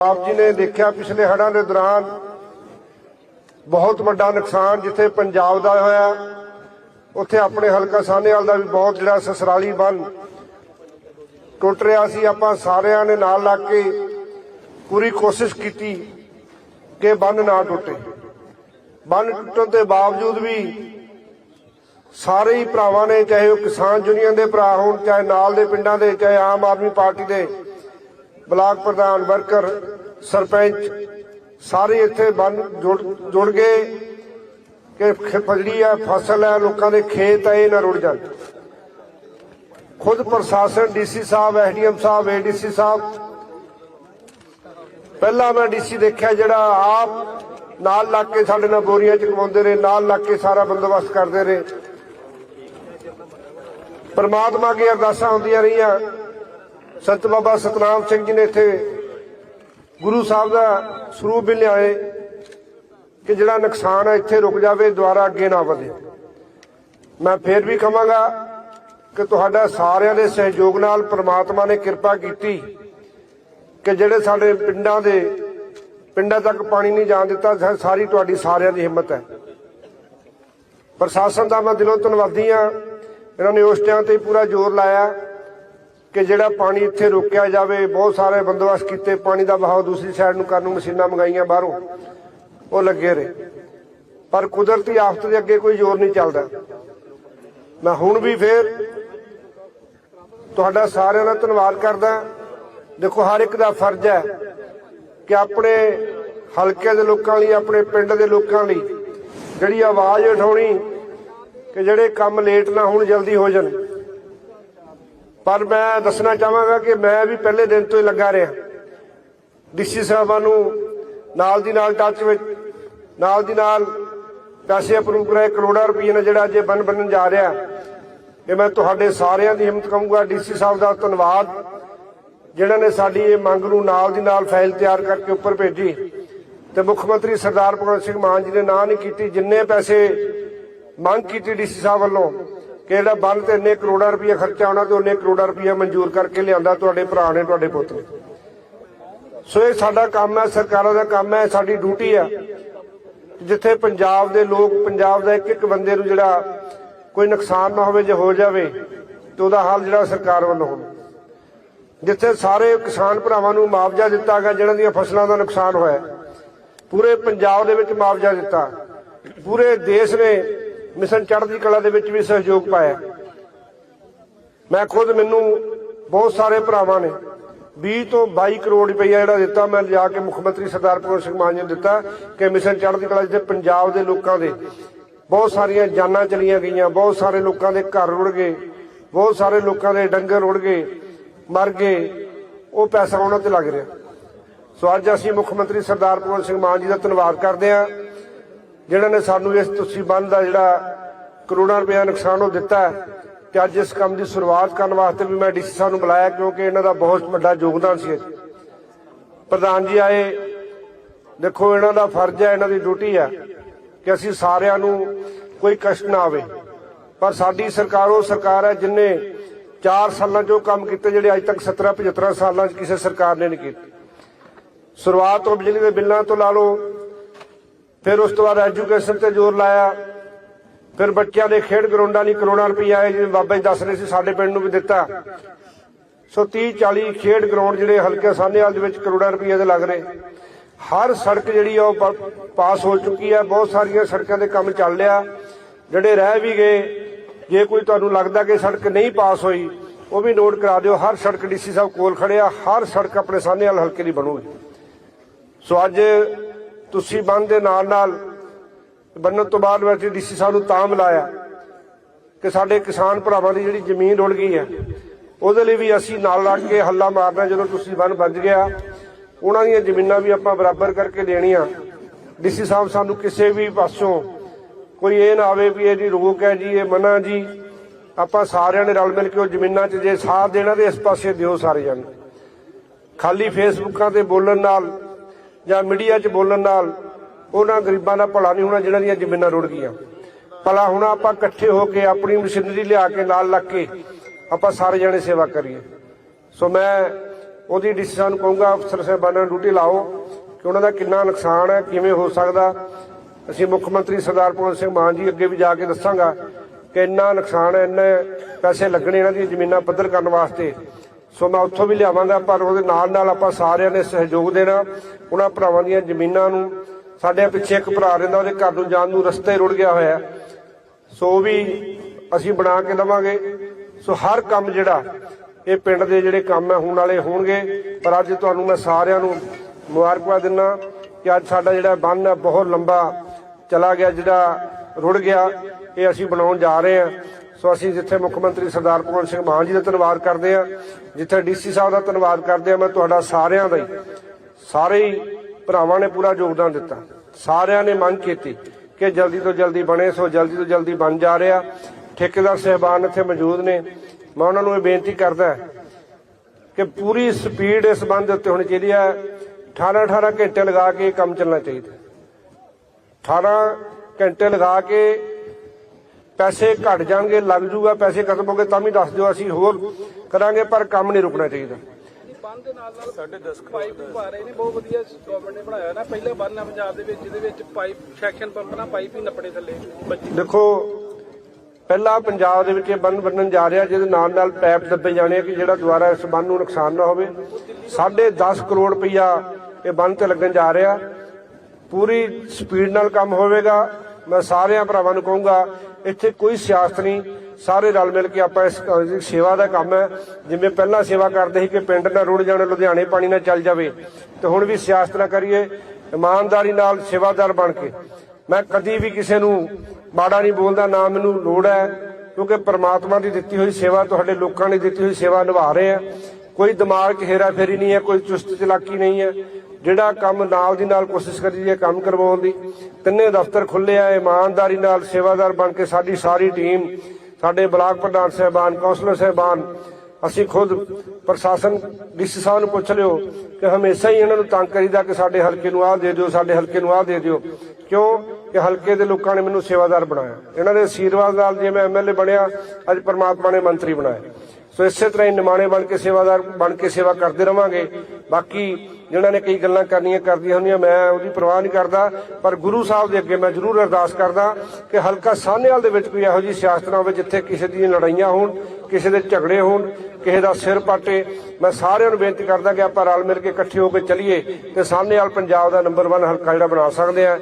ਆਪ ਜੀ ਨੇ ਦੇਖਿਆ ਪਿਛਲੇ ਹੜ੍ਹਾਂ ਦੇ ਦੌਰਾਨ ਬਹੁਤ ਵੱਡਾ ਨੁਕਸਾਨ ਜਿੱਥੇ ਪੰਜਾਬ ਦਾ ਹੋਇਆ, ਉੱਥੇ ਆਪਣੇ ਹਲਕਾ ਸਾਹਨੇਵਾਲ ਦਾ ਵੀ ਬਹੁਤ ਜਿਹੜਾ ਸਸਰਾਲੀ ਬੰਨ ਟੁੱਟ ਰਿਹਾ ਸੀ। ਆਪਾਂ ਸਾਰਿਆਂ ਨੇ ਨਾਲ ਲੱਗ ਕੇ ਪੂਰੀ ਕੋਸ਼ਿਸ਼ ਕੀਤੀ ਕਿ ਬੰਨ ਨਾ ਟੁੱਟੇ। ਬੰਨ ਟੁੱਟਣ ਦੇ ਬਾਵਜੂਦ ਵੀ ਸਾਰੇ ਹੀ ਭਰਾਵਾਂ ਨੇ, ਚਾਹੇ ਉਹ ਕਿਸਾਨ ਯੂਨੀਅਨ ਦੇ ਭਰਾ ਹੋਣ, ਚਾਹੇ ਨਾਲ ਦੇ ਪਿੰਡਾਂ ਦੇ, ਚਾਹੇ ਆਮ ਆਦਮੀ ਪਾਰਟੀ ਦੇ ਬਲਾਕ ਪ੍ਰਧਾਨ ਵਰਕਰ ਸਰਪੰਚ ਸਾਰੇ ਇੱਥੇ ਬੰਨ ਜੁੜ ਗਏ ਕਿ ਖ- ਫਸਲੀ ਫਸਲ ਹੈ ਲੋਕਾਂ ਦੇ ਖੇਤ ਹੈ ਇਹ ਨਾ ਰੁੜ ਜਾਣ। ਖੁਦ ਪ੍ਰਸ਼ਾਸਨ, DC sahib, SDM sahib, ADC sahib, ਪਹਿਲਾਂ ਮੈਂ ਡੀਸੀ ਦੇਖਿਆ ਜਿਹੜਾ ਆਪ ਨਾਲ ਲੱਗ ਕੇ ਸਾਡੇ ਨਾਲ ਬੋਰੀਆਂ ਚ ਕਮਾਉਂਦੇ ਰਹੇ, ਨਾਲ ਲੱਗ ਕੇ ਸਾਰਾ ਬੰਦੋਬਸਤ ਕਰਦੇ ਰਹੇ। ਪਰਮਾਤਮਾ ਅੱਗੇ ਅਰਦਾਸਾਂ ਹੁੰਦੀਆਂ ਰਹੀਆਂ। ਸੰਤ ਬਾਬਾ ਸਤਨਾਮ ਸਿੰਘ ਜੀ ਨੇ ਇੱਥੇ ਗੁਰੂ ਸਾਹਿਬ ਦਾ ਸਰੂਪ ਵੀ ਲਿਆਏ ਕਿ ਜਿਹੜਾ ਨੁਕਸਾਨ ਹੈ ਇੱਥੇ ਰੁਕ ਜਾਵੇ ਦੁਆਰਾ ਅੱਗੇ ਨਾ ਵਧੇ। ਮੈਂ ਫੇਰ ਵੀ ਕਹਾਂਗਾ ਕਿ ਤੁਹਾਡਾ ਸਾਰਿਆਂ ਦੇ ਸਹਿਯੋਗ ਨਾਲ ਪ੍ਰਮਾਤਮਾ ਨੇ ਕਿਰਪਾ ਕੀਤੀ ਕਿ ਜਿਹੜੇ ਸਾਡੇ ਪਿੰਡਾਂ ਦੇ ਪਿੰਡਾਂ ਤੱਕ ਪਾਣੀ ਨਹੀਂ ਜਾਣ ਦਿੱਤਾ ਸਾਰੀ ਤੁਹਾਡੀ ਸਾਰਿਆਂ ਦੀ ਹਿੰਮਤ ਹੈ। ਪ੍ਰਸ਼ਾਸਨ ਦਾ ਮੈਂ ਦਿਲੋਂ ਧੰਨਵਾਦੀ ਆ ਇਹਨਾਂ ਨੇ ਉਸ ਟਾਈਮ ਤੇ ਪੂਰਾ ਜ਼ੋਰ ਲਾਇਆ। ਕਿ ਜਿਹੜਾ ਪਾਣੀ ਇੱਥੇ ਰੋਕਿਆ ਜਾਵੇ, ਬਹੁਤ ਸਾਰੇ ਬੰਦੋਬਸਤ ਕੀਤੇ, ਪਾਣੀ ਦਾ ਵਹਾਅ ਦੂਸਰੀ ਸਾਈਡ ਨੂੰ ਕਰਨ ਨੂੰ ਮਸ਼ੀਨਾਂ ਮੰਗਾਈਆਂ ਬਾਹਰੋਂ। ਉਹ ਲੱਗੇ ਰਹੇ। ਪਰ ਕੁਦਰਤੀ ਆਫਤ ਦੇ ਅੱਗੇ ਕੋਈ ਜ਼ੋਰ ਨਹੀਂ ਚੱਲਦਾ। ਮੈਂ ਹੁਣ ਵੀ ਫੇਰ ਤੁਹਾਡਾ ਸਾਰਿਆਂ ਦਾ ਧੰਨਵਾਦ ਕਰਦਾ। ਦੇਖੋ, ਹਰ ਇੱਕ ਦਾ ਫਰਜ਼ ਹੈ ਕਿ ਆਪਣੇ ਹਲਕੇ ਦੇ ਲੋਕਾਂ ਲਈ, ਆਪਣੇ ਪਿੰਡ ਦੇ ਲੋਕਾਂ ਲਈ ਜਿਹੜੀ ਆਵਾਜ਼ ਉਠਾਉਣੀ, ਕਿ ਜਿਹੜੇ ਕੰਮ ਲੇਟ ਨਾ ਹੋਣ, ਜਲਦੀ ਹੋ ਜਾਣ। ਪਰ ਮੈਂ ਦੱਸਣਾ ਚਾਹਾਂਗਾ ਕਿ ਮੈਂ ਵੀ ਪਹਿਲੇ ਦਿਨ ਤੋਂ ਹੀ ਲੱਗਾ ਰਿਹਾ। ਡੀਸੀ ਸਾਹਿਬਾਂ ਨੂੰ ਨਾਲ ਦੀ ਨਾਲ ਟੱਚ ਵਿੱਚ, ਨਾਲ ਦੀ ਨਾਲ ਪੈਸੇ ਅਪਰੂਵ ਕਰਾਏ, ਕਰੋੜਾਂ ਰੁਪਏ ਨਾਲ ਜਿਹੜਾ ਅੱਜ ਬੰਨ ਬੰਨਣ ਜਾ ਰਿਹਾ। ਇਹ ਮੈਂ ਤੁਹਾਡੇ ਸਾਰਿਆਂ ਦੀ ਹਿੰਮਤ ਕਹੂੰਗਾ ਡੀਸੀ ਸਾਹਿਬ ਦਾ ਧੰਨਵਾਦ, ਜਿਨ੍ਹਾਂ ਨੇ ਸਾਡੀ ਇਹ ਮੰਗ ਨੂੰ ਨਾਲ ਦੀ ਨਾਲ ਫਾਈਲ ਤਿਆਰ ਕਰਕੇ ਉੱਪਰ ਭੇਜੀ। ਤੇ ਮੁੱਖ ਮੰਤਰੀ ਸਰਦਾਰ ਭਗਵੰਤ ਸਿੰਘ ਮਾਨ ਜੀ ਨੇ ਨਾਂ ਨਹੀਂ ਕੀਤੀ, ਜਿੰਨੇ ਪੈਸੇ ਮੰਗ ਕੀਤੀ ਡੀਸੀ ਸਾਹਿਬ ਵੱਲੋਂ ਕਿ ਜਿਹੜਾ ਬੰਨ ਤੇ ਇੰਨੇ ਕਰੋੜਾਂ ਰੁਪਏ ਖਰਚਾ ਹੋਣਾ ਤੇ ਉਹਨੇ ਕਰੋੜਾਂ ਰੁਪਏ ਮਨਜ਼ੂਰ ਕਰਕੇ ਲਿਆਂਦਾ, ਤੁਹਾਡੇ ਭਰਾ ਨੇ ਤੁਹਾਡੇ ਪੁੱਤ ਨੇ। ਸੋ ਇਹ ਸਾਡਾ ਕੰਮ ਹੈ, ਸਰਕਾਰਾਂ ਦਾ ਕੰਮ ਹੈ ਸਾਡੀ ਡਿਊਟੀ ਹੈ। ਜਿੱਥੇ ਪੰਜਾਬ ਦੇ ਲੋਕ, ਪੰਜਾਬ ਦਾ ਇੱਕ ਇੱਕ ਬੰਦੇ ਨੂੰ ਜਿਹੜਾ ਕੋਈ ਨੁਕਸਾਨ ਨਾ ਹੋਵੇ ਜੇ ਹੋ ਜਾਵੇ, ਤੇ ਉਹਦਾ ਹਾਲ ਜਿਹੜਾ ਸਰਕਾਰ ਵੱਲੋਂ ਹੋਵੇ। ਜਿੱਥੇ ਸਾਰੇ ਕਿਸਾਨ ਭਰਾਵਾਂ ਨੂੰ ਮੁਆਵਜ਼ਾ ਦਿੱਤਾ ਗਿਆ, ਜਿਹਨਾਂ ਦੀਆਂ ਫਸਲਾਂ ਦਾ ਨੁਕਸਾਨ ਹੋਇਆ। ਪੂਰੇ ਪੰਜਾਬ ਦੇ ਵਿੱਚ ਮੁਆਵਜ਼ਾ ਦਿੱਤਾ। ਪੂਰੇ ਦੇਸ਼ ਨੇ ਮਿਸ਼ਨ ਚੜ੍ਹਦੀ ਕਲਾ ਦੇ ਵਿੱਚ ਵੀ ਸਹਿਯੋਗ ਪਾਇਆ। ਮੈਂ ਖੁਦ ਮੈਨੂੰ ਬਹੁਤ ਸਾਰੇ ਭਰਾਵਾਂ ਨੇ 20 ਤੋਂ 22 ਕਰੋੜ ਰੁਪਈਆ ਜਿਹੜਾ ਦਿੱਤਾ, ਮੈਂ ਲਿਜਾ ਕੇ ਮੁੱਖ ਮੰਤਰੀ ਸਰਦਾਰ ਭਗਵੰਤ ਸਿੰਘ ਮਾਨ ਜੀ ਨੂੰ ਦਿੱਤਾ ਕਿ ਮਿਸ਼ਨ ਚੜ੍ਹਦੀ ਕਲਾ ਜਿੱਥੇ ਪੰਜਾਬ ਦੇ ਲੋਕਾਂ ਦੇ ਬਹੁਤ ਸਾਰੀਆਂ ਜਾਨਾਂ ਚਲੀਆਂ ਗਈਆਂ, ਬਹੁਤ ਸਾਰੇ ਲੋਕਾਂ ਦੇ ਘਰ ਰੁੜ ਗਏ, ਬਹੁਤ ਸਾਰੇ ਲੋਕਾਂ ਦੇ ਡੰਗਰ ਰੁੜ ਗਏ, ਮਰ ਗਏ, ਉਹ ਪੈਸਾ ਉਹਨਾਂ ਤੇ ਲੱਗ ਰਿਹਾ। ਸੋ ਅੱਜ ਅਸੀਂ ਮੁੱਖ ਮੰਤਰੀ ਸਰਦਾਰ ਭਗਵੰਤ ਸਿੰਘ ਮਾਨ ਜੀ ਦਾ ਧੰਨਵਾਦ ਕਰਦੇ ਹਾਂ। ਜਿਨ੍ਹਾਂ ਨੇ ਸਾਨੂੰ ਇਸ ਤੁਸੀਂ ਬੰਦ ਦਾ ਜਿਹੜਾ ਕਰੋੜਾਂ ਰੁਪਏ ਨੁਕਸਾਨ ਉਹ ਦਿੱਤਾ ਤੇ ਅੱਜ ਇਸ ਕੰਮ ਦੀ ਸ਼ੁਰੂਆਤ ਕਰਨ ਵਾਸਤੇ ਵੀ ਮੈਂ ਡੀਸੀ ਸਾਹਿਬ ਨੂੰ ਬੁਲਾਇਆ, ਕਿਉਂਕਿ ਇਹਨਾਂ ਦਾ ਬਹੁਤ ਵੱਡਾ ਯੋਗਦਾਨ ਸੀ ਇਹ। ਪ੍ਰਧਾਨ ਜੀ ਆਏ, ਦੇਖੋ ਇਹਨਾਂ ਦਾ ਫਰਜ਼ ਹੈ, ਇਹਨਾਂ ਦੀ ਡਿਊਟੀ ਹੈ ਕਿ ਅਸੀਂ ਸਾਰਿਆਂ ਨੂੰ ਕੋਈ ਕਸ਼ਟ ਨਾ ਆਵੇ। ਪਰ ਸਾਡੀ ਸਰਕਾਰ ਉਹ ਸਰਕਾਰ ਹੈ ਜਿਨੇ 4 ਸਾਲਾਂ 'ਚ ਉਹ ਕੰਮ ਕੀਤੇ ਜਿਹੜੇ ਅੱਜ ਤੱਕ 17 75 ਸਾਲਾਂ 'ਚ ਕਿਸੇ ਸਰਕਾਰ ਨੇ ਨਹੀਂ ਕੀਤੇ। ਸ਼ੁਰੂਆਤ ਤੋਂ ਬਿਜਲੀ ਦੇ ਬਿੱਲਾਂ ਤੋਂ ਲਾ ਲਓ ਫਿਰ ਉਸ ਤੋਂ ਬਾਅਦ ਐਜੂਕੇਸ਼ਨ ਤੇ ਜ਼ੋਰ ਲਾਇਆ। ਫਿਰ ਬੱਚਿਆਂ ਦੇ ਖੇਡ ਗਰਾਊਂਡਾਂ ਲਈ ਕਰੋੜਾਂ ਰੁਪਏ ਆਏ ਜਿਵੇਂ ਬਾਬਾ ਜੀ ਦੱਸ ਰਹੇ ਸੀ, ਸਾਡੇ ਪਿੰਡ ਨੂੰ ਵੀ ਦਿੱਤਾ। ਸੋ 30 40 ਖੇਡ ਗਰਾਊਂਡ ਜਿਹੜੇ ਹਲਕੇ ਸਾਹਨੇਵਾਲ ਦੇ ਵਿੱਚ ਕਰੋੜਾਂ ਰੁਪਏ ਦੇ ਲੱਗ ਰਹੇ। ਹਰ ਸੜਕ ਜਿਹੜੀ ਆ ਉਹ ਪਾਸ ਹੋ ਚੁੱਕੀ ਹੈ ਬਹੁਤ ਸਾਰੀਆਂ ਸੜਕਾਂ ਦੇ ਕੰਮ ਚੱਲ ਰਿਹਾ। ਜਿਹੜੇ ਰਹਿ ਵੀ ਗਏ, ਜੇ ਕੋਈ ਤੁਹਾਨੂੰ ਲੱਗਦਾ ਕਿ ਸੜਕ ਨਹੀਂ ਪਾਸ ਹੋਈ, ਉਹ ਵੀ ਨੋਟ ਕਰਾ ਦਿਓ। ਹਰ ਸੜਕ ਡੀਸੀ ਸਾਹਿਬ ਕੋਲ ਖੜਿਆ ਹਰ ਸੜਕ ਆਪਣੇ ਸਾਹਨੇਵਾਲ ਹਲਕੇ ਦੀ ਬਣੂਗੀ। ਸੋ ਅੱਜ ਤੁਸੀਂ ਬੰਨ ਦੇ ਨਾਲ ਨਾਲ ਬੰਨਣ ਤੋਂ ਬਾਅਦ ਵੈਸੇ ਡੀਸੀ ਸਾਹਿਬ ਨੂੰ ਤਾਂ ਮਿਲਾਇਆ ਕਿ ਸਾਡੇ ਕਿਸਾਨ ਭਰਾਵਾਂ ਦੀ ਜਿਹੜੀ ਜ਼ਮੀਨ ਰੁੜ ਗਈ ਹੈ, ਉਹਦੇ ਲਈ ਵੀ ਅਸੀਂ ਨਾਲ ਲੱਗ ਕੇ ਹੱਲਾ ਮਾਰਨਾ ਜਦੋਂ ਤੁਸੀਂ ਬੰਨ ਵੱਜ ਗਿਆ, ਉਹਨਾਂ ਦੀਆਂ ਜ਼ਮੀਨਾਂ ਵੀ ਆਪਾਂ ਬਰਾਬਰ ਕਰਕੇ ਦੇਣੀਆਂ। ਡੀਸੀ ਸਾਹਿਬ ਸਾਨੂੰ ਕਿਸੇ ਵੀ ਪਾਸੋਂ ਕੋਈ ਇਹ ਨਾ ਆਵੇ ਵੀ ਇਹ ਜੀ ਰੋਕ ਹੈ ਜੀ, ਇਹ ਮਨਾ ਜੀ। ਆਪਾਂ ਸਾਰਿਆਂ ਨੇ ਰਲ ਮਿਲ ਕੇ ਉਹ ਜ਼ਮੀਨਾਂ 'ਚ ਜੇ ਸਾਥ ਦੇਣਾ ਤੇ ਇਸ ਪਾਸੇ ਦਿਓ ਸਾਰੇ ਜਣ। ਖਾਲੀ ਫੇਸਬੁੱਕਾਂ ਤੇ ਬੋਲਣ ਨਾਲ ਜਾਂ ਮੀਡੀਆ 'ਚ ਬੋਲਣ ਨਾਲ ਉਹਨਾਂ ਗਰੀਬਾਂ ਦਾ ਭਲਾ ਨਹੀਂ ਹੋਣਾ ਜਿਹਨਾਂ ਦੀਆਂ ਜ਼ਮੀਨਾਂ ਰੁੜ ਗਈਆਂ। ਭਲਾ ਹੁਣ ਆਪਾਂ ਇਕੱਠੇ ਹੋ ਕੇ ਆਪਣੀ ਮਸ਼ੀਨਰੀ ਲਿਆ ਕੇ ਨਾਲ ਲੱਗ ਕੇ ਆਪਾਂ ਸਾਰੇ ਜਣੇ ਸੇਵਾ ਕਰੀਏ। ਸੋ ਮੈਂ ਉਹਦੀ ਡੀਸੀ ਸਾਹਿਬ ਨੂੰ ਕਹੂੰਗਾ, ਅਫਸਰ ਸਾਹਿਬਾਨਾਂ ਨੂੰ ਡਿਊਟੀ ਲਾਓ ਕਿ ਉਹਨਾਂ ਦਾ ਕਿੰਨਾ ਨੁਕਸਾਨ ਹੈ, ਕਿਵੇਂ ਹੋ ਸਕਦਾ। ਅਸੀਂ ਮੁੱਖ ਮੰਤਰੀ ਸਰਦਾਰ ਭਗਵੰਤ ਸਿੰਘ ਮਾਨ ਜੀ ਅੱਗੇ ਵੀ ਜਾ ਕੇ ਦੱਸਾਂਗਾ ਕਿ ਇੰਨਾ ਨੁਕਸਾਨ ਹੈ, ਇੰਨੇ ਪੈਸੇ ਲੱਗਣੇ ਇਹਨਾਂ ਦੀਆਂ ਜ਼ਮੀਨਾਂ ਪੱਧਰ ਕਰਨ ਵਾਸਤੇ। ਸੋ ਮੈਂ ਉੱਥੋਂ ਵੀ ਲਿਆਵਾਂਗਾ, ਪਰ ਉਹਦੇ ਨਾਲ ਨਾਲ ਆਪਾਂ ਸਾਰਿਆਂ ਨੇ ਸਹਿਯੋਗ ਦੇਣਾ, ਉਹਨਾਂ ਭਰਾਵਾਂ ਦੀਆਂ ਜ਼ਮੀਨਾਂ ਨੂੰ। ਸਾਡੇ ਪਿੱਛੇ ਇੱਕ ਭਰਾ ਰਹਿੰਦਾ, ਉਹਦੇ ਘਰ ਨੂੰ ਜਾਣ ਨੂੰ ਰਸਤਾ ਹੀ ਰੁੜ ਗਿਆ ਹੋਇਆ। ਸੋ ਉਹ ਵੀ ਅਸੀਂ ਬਣਾ ਕੇ ਲਵਾਂਗੇ ਸੋ ਹਰ ਕੰਮ ਜਿਹੜਾ, ਇਹ ਪਿੰਡ ਦੇ ਜਿਹੜੇ ਕੰਮ ਹੈ, ਹੋਣ ਵਾਲੇ ਹੋਣਗੇ। ਪਰ ਅੱਜ ਤੁਹਾਨੂੰ ਮੈਂ ਸਾਰਿਆਂ ਨੂੰ ਮੁਬਾਰਕਬਾਦ ਦਿੰਦਾ ਕਿ ਅੱਜ ਸਾਡਾ ਜਿਹੜਾ ਬੰਨ ਹੈ, ਬਹੁਤ ਲੰਬਾ ਚਲਾ ਗਿਆ, ਜਿਹੜਾ ਰੁੜ ਗਿਆ। ਇਹ ਅਸੀਂ ਬਣਾਉਣ ਜਾ ਰਹੇ ਹਾਂ। ਸੋ ਅਸੀਂ ਜਿੱਥੇ ਮੁੱਖ ਮੰਤਰੀ ਸਰਦਾਰ ਭਗਵੰਤ ਸਿੰਘ ਮਾਨ ਜੀ ਦਾ ਧੰਨਵਾਦ ਕਰਦੇ ਹਾਂ, ਜਿੱਥੇ ਡੀਸੀ ਸਾਹਿਬ ਦਾ ਧੰਨਵਾਦ ਕਰਦੇ ਹਾਂ, ਮੈਂ ਤੁਹਾਡਾ ਸਾਰਿਆਂ ਦਾ ਹੀ, ਸਾਰੇ ਹੀ ਭਰਾਵਾਂ ਨੇ ਪੂਰਾ ਯੋਗਦਾਨ ਦਿੱਤਾ। ਸਾਰਿਆਂ ਨੇ ਮੰਗ ਕੀਤੀ ਕਿ ਜਲਦੀ ਤੋਂ ਜਲਦੀ ਬਣੇ, ਸੋ ਜਲਦੀ ਤੋਂ ਜਲਦੀ ਬਣ ਜਾ ਰਿਹਾ। ਠੇਕੇਦਾਰ ਸਹਿਬਾਨ ਇੱਥੇ ਮੌਜੂਦ ਨੇ। ਮੈਂ ਉਹਨਾਂ ਨੂੰ ਇਹ ਬੇਨਤੀ ਕਰਦਾ ਕਿ ਪੂਰੀ ਸਪੀਡ ਇਸ ਬੰਦ ਉੱਤੇ ਹੋਣੀ ਚਾਹੀਦੀ ਹੈ। 18 18 ਘੰਟੇ ਲਗਾ ਕੇ ਇਹ ਕੰਮ ਚੱਲਣਾ ਚਾਹੀਦਾ 18 ਘੰਟੇ ਲਗਾ ਕੇ ਪੈਸੇ ਘਟ ਜਾਣਗੇ ਲੱਗ ਜੂਗਾ ਪੈਸੇ ਖਤਮ ਹੋ ਗਏ ਤਾਂ ਵੀ ਦੱਸ ਦਿਓ ਅਸੀਂ ਹੋਰ ਕਰਾਂਗੇ ਪਰ ਕੰਮ ਨਹੀਂ ਰੁਕਣਾ ਚਾਹੀਦਾ। ਬੰਨ ਦੇ ਨਾਲ ਨਾਲ ਸਾਡੇ 10 ਪਾਈਪ ਵੀ ਪਾ ਰਹੇ ਨੇ ਬਹੁਤ ਵਧੀਆ ਗਵਰਨਮੈਂਟ ਨੇ ਬਣਾਇਆ ਨਾ। ਪਹਿਲਾ ਬੰਨ ਆ ਪੰਜਾਬ ਦੇ ਵਿੱਚ ਜਿਹਦੇ ਵਿੱਚ ਪਾਈਪ ਸੈਕਸ਼ਨ ਪੰਪ ਨਾਲ ਪਾਈਪ ਹੀ ਨੱਪੜੇ ਥੱਲੇ। ਬੱਜੀ ਦੇਖੋ ਪਹਿਲਾ ਪੰਜਾਬ ਦੇ ਵਿੱਚ ਇਹ ਬੰਨ ਬੰਨਣ ਜਾ ਰਿਹਾ ਜਿਹਦੇ ਨਾਲ ਨਾਲ ਪੈਪ ਦੱਬੇ ਜਾਣੇ ਕਿ ਜਿਹੜਾ ਦੁਆਰਾ ਇਸ ਬੰਨ ਨੂੰ ਨੁਕਸਾਨ ਨਾ ਹੋਵੇ। 10.5 ਕਰੋੜ ਰੁਪਈਆ ਇਹ ਬੰਨ ਤੇ ਲੱਗਣ ਜਾ ਰਿਹਾ। ਪੂਰੀ ਸਪੀਡ ਨਾਲ ਕੰਮ ਹੋਵੇਗਾ। ਮੈਂ ਸਾਰਿਆਂ ਭਰਾਵਾਂ ਨੂੰ ਕਹੂੰਗਾ, ਇੱਥੇ ਕੋਈ ਸਿਆਸਤ ਨਹੀਂ। ਸਾਰੇ ਰਲ ਮਿਲ ਕੇ ਆਪਾਂ ਇਸ ਸੇਵਾ ਦਾ ਕੰਮ ਹੈ। ਜਿਵੇਂ ਪਹਿਲਾਂ ਸੇਵਾ ਕਰਦੇ ਸੀ ਕਿ ਪਿੰਡ ਨਾਲ ਰੁੜ ਜਾਣੇ, ਲੁਧਿਆਣੇ ਪਾਣੀ ਨਾਲ ਚੱਲ ਜਾਵੇ। ਤੇ ਹੁਣ ਵੀ ਸਿਆਸਤ ਨਾ ਕਰੀਏ, ਇਮਾਨਦਾਰੀ ਨਾਲ ਸੇਵਾਦਾਰ ਬਣ ਕੇ। ਮੈਂ ਕਦੀ ਵੀ ਕਿਸੇ ਨੂੰ ਮਾੜਾ ਨਹੀਂ ਬੋਲਦਾ, ਨਾ ਮੈਨੂੰ ਲੋੜ ਹੈ, ਕਿਉਂਕਿ ਪ੍ਰਮਾਤਮਾ ਦੀ ਦਿੱਤੀ ਹੋਈ ਸੇਵਾ ਤੁਹਾਡੇ ਲੋਕਾਂ ਨੇ ਦਿੱਤੀ ਹੋਈ ਸੇਵਾ ਨਿਭਾ ਰਹੇ ਆ। ਕੋਈ ਦਿਮਾਗ 'ਚ ਹੇਰਾ ਫੇਰੀ ਨਹੀਂ ਹੈ, ਕੋਈ ਚੁਸਤ ਚਲਾਕੀ ਨਹੀਂ ਹੈ। ਜਿਹੜਾ ਕੰਮ ਨਾਲ ਦੀ ਨਾਲ ਕੋਸ਼ਿਸ਼ ਕਰੀ ਹੈ ਕੰਮ ਕਰਵਾਉਣ ਦੀ, ਤਿੰਨੇ ਦਫ਼ਤਰ ਖੁੱਲੇ ਆ, ਇਮਾਨਦਾਰੀ ਨਾਲ ਸੇਵਾਦਾਰ ਬਣ ਕੇ ਸਾਡੀ ਸਾਰੀ ਟੀਮ, ਸਾਡੇ ਬਲਾਕ ਪ੍ਰਧਾਨ ਸਹਿਬਾਨ, ਕੌਂਸਲਰ ਸਹਿਬਾਨ, ਅਸੀਂ ਖੁਦ ਪ੍ਰਸ਼ਾਸਨ ਡੀਸੀ ਸਾਹਿਬ ਨੂੰ ਪੁੱਛ ਲਿਓ ਕਿ ਹਮੇਸ਼ਾ ਹੀ ਇਹਨਾਂ ਨੂੰ ਤੰਗ ਕਰੀਦਾ ਕਿ ਸਾਡੇ ਹਲਕੇ ਨੂੰ ਆਹ ਦੇ ਦਿਓ, ਸਾਡੇ ਹਲਕੇ ਨੂੰ ਆਹ ਦੇ ਦਿਓ। ਕਿਉਂ? ਕਿ ਹਲਕੇ ਦੇ ਲੋਕਾਂ ਨੇ ਮੈਨੂੰ ਸੇਵਾਦਾਰ ਬਣਾਇਆ। ਇਹਨਾਂ ਦੇ ਆਸ਼ੀਰਵਾਦ ਨਾਲ ਜੇ ਮੈਂ ਐਮਐਲਏ ਬਣਿਆ, ਅੱਜ ਪ੍ਰਮਾਤਮਾ ਨੇ ਮੰਤਰੀ ਬਣਾਇਆ। ਸੋ ਇਸੇ ਤਰ੍ਹਾਂ ਹੀ ਨਿਮਾਣੇ ਬਣ ਕੇ ਸੇਵਾਦਾਰ ਬਣ ਕੇ ਸੇਵਾ ਕਰਦੇ ਰਵਾਂਗੇ। ਬਾਕੀ ਜਿਨ੍ਹਾਂ ਨੇ ਕਈ ਗੱਲਾਂ ਕਰਨੀਆਂ ਕਰਦੀਆਂ ਹੁੰਦੀਆਂ, ਮੈਂ ਉਹਦੀ ਪਰਵਾਹ ਨਹੀਂ ਕਰਦਾ, ਪਰ ਗੁਰੂ ਸਾਹਿਬ ਦੇ ਅੱਗੇ ਮੈਂ ਜ਼ਰੂਰ ਅਰਦਾਸ ਕਰਦਾ ਕਿ ਹਲਕਾ ਸਾਹਨੇਵਾਲ ਦੇ ਵਿੱਚ ਕੋਈ ਇਹੋ ਜਿਹੀ ਸਿਆਸਤ ਨਾ ਹੋਵੇ ਜਿੱਥੇ ਕਿਸੇ ਦੀਆਂ ਲੜਾਈਆਂ ਹੋਣ, ਕਿਸੇ ਦੇ ਝਗੜੇ ਹੋਣ, ਕਿਸੇ ਦਾ ਸਿਰ ਪਾਟੇ। ਮੈਂ ਸਾਰਿਆਂ ਨੂੰ ਬੇਨਤੀ ਕਰਦਾ ਕਿ ਆਪਾਂ ਰਲ ਮਿਲ ਕੇ ਇਕੱਠੇ ਹੋ ਕੇ ਚੱਲੀਏ ਤੇ ਸਾਹਨੇਵਾਲ ਪੰਜਾਬ ਦਾ ਨੰਬਰ 1 ਹਲਕਾ ਜਿਹੜਾ ਬਣਾ ਸਕਦੇ ਆ